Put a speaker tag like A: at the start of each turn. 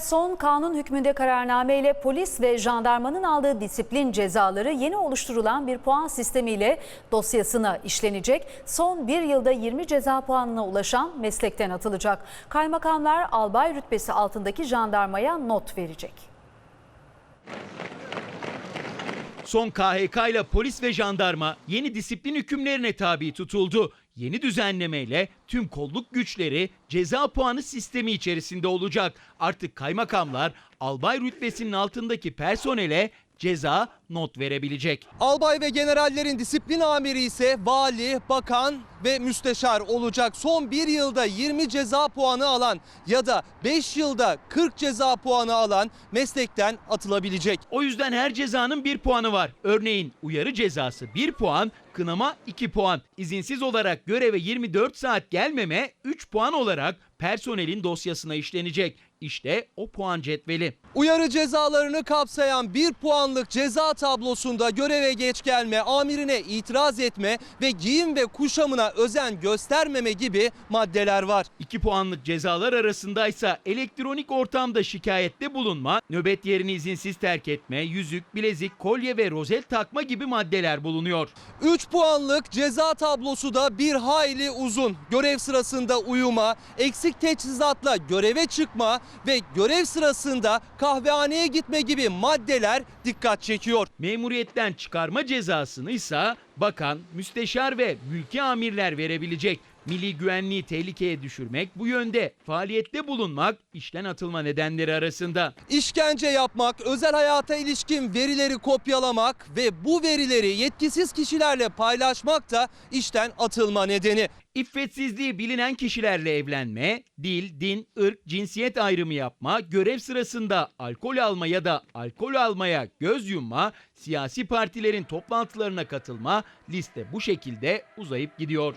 A: Son kanun hükmünde kararname ile polis ve jandarmanın aldığı disiplin cezaları yeni oluşturulan bir puan sistemiyle dosyasına işlenecek. Son bir yılda 20 ceza puanına ulaşan meslekten atılacak. Kaymakamlar albay rütbesi altındaki jandarmaya not verecek.
B: Son KHK ile polis ve jandarma yeni disiplin hükümlerine tabi tutuldu. Yeni düzenlemeyle tüm kolluk güçleri ceza puanı sistemi içerisinde olacak. Artık kaymakamlar albay rütbesinin altındaki personele ceza not verebilecek.
C: Albay ve generallerin disiplin amiri ise vali, bakan ve müsteşar olacak. Son bir yılda 20 ceza puanı alan ya da 5 yılda 40 ceza puanı alan meslekten atılabilecek.
B: O yüzden her cezanın bir puanı var. Örneğin uyarı cezası 1 puan, kınama 2 puan. İzinsiz olarak göreve 24 saat gelmeme 3 puan olarak personelin dosyasına işlenecek. İşte o puan cetveli.
C: Uyarı cezalarını kapsayan bir puanlık ceza tablosunda göreve geç gelme, amirine itiraz etme ve giyim ve kuşamına özen göstermeme gibi maddeler var.
B: 2 puanlık cezalar arasındaysa elektronik ortamda şikayette bulunma, nöbet yerini izinsiz terk etme, yüzük, bilezik, kolye ve rozet takma gibi maddeler bulunuyor.
C: 3 puanlık ceza tablosu da bir hayli uzun. Görev sırasında uyuma, eksik teçhizatla göreve çıkma ve görev sırasında kahvehaneye gitme gibi maddeler dikkat çekiyor.
B: Memuriyetten çıkarma cezasını ise bakan, müsteşar ve mülki amirler verebilecek. Milli güvenliği tehlikeye düşürmek, bu yönde faaliyette bulunmak işten atılma nedenleri arasında.
C: İşkence yapmak, özel hayata ilişkin verileri kopyalamak ve bu verileri yetkisiz kişilerle paylaşmak da işten atılma nedeni.
B: İffetsizliği bilinen kişilerle evlenme, dil, din, ırk, cinsiyet ayrımı yapma, görev sırasında alkol alma ya da alkol almaya göz yumma, siyasi partilerin toplantılarına katılma liste bu şekilde uzayıp gidiyor.